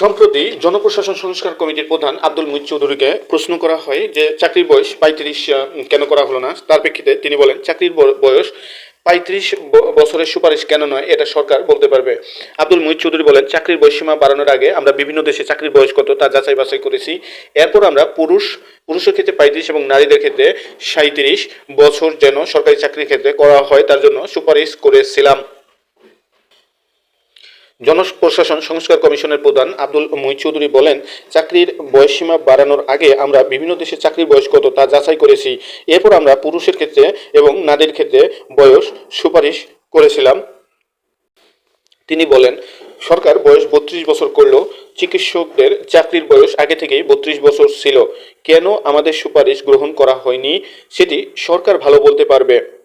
সম্প্রতি জনপ্রশাসন সংস্কার কমিটির প্রধান আব্দুল মুইদ চৌধুরীকে প্রশ্ন করা হয় যে চাকরির বয়স পঁয়ত্রিশ কেন করা হলো না? তার প্রেক্ষিতে তিনি বলেন, চাকরির বয়স পঁয়ত্রিশ বছরের সুপারিশ কেন নয়, এটা সরকার বলতে পারবে। আব্দুল মুইদ চৌধুরী বলেন, চাকরির বয়সীমা বাড়ানোর আগে আমরা বিভিন্ন দেশে চাকরির বয়স কত তা যাচাই বাছাই করেছি। এরপর আমরা পুরুষ, পুরুষের ক্ষেত্রে পঁয়ত্রিশ এবং নারীদের ক্ষেত্রে সাঁত্রিশ বছর যেন সরকারি চাকরির ক্ষেত্রে করা হয়, তার জন্য সুপারিশ করেছিলাম। জনপ্রশাসন সংস্কার কমিশনের প্রধান আব্দুল মুহিত চৌধুরী বলেন, চাকরির বয়সসীমা বাড়ানোর আগে আমরা বিভিন্ন দেশে চাকরির বয়স কত তা যাচাই করেছি। এরপর আমরা পুরুষের ক্ষেত্রে এবং নারীর ক্ষেত্রে বয়স সুপারিশ করেছিলাম। তিনি বলেন, সরকার বয়স বত্রিশ বছর করলেও চিকিৎসকদের চাকরির বয়স আগে থেকেই বত্রিশ বছর ছিল। কেন আমাদের সুপারিশ গ্রহণ করা হয়নি? সেটি সরকার ভালো বলতে পারবে।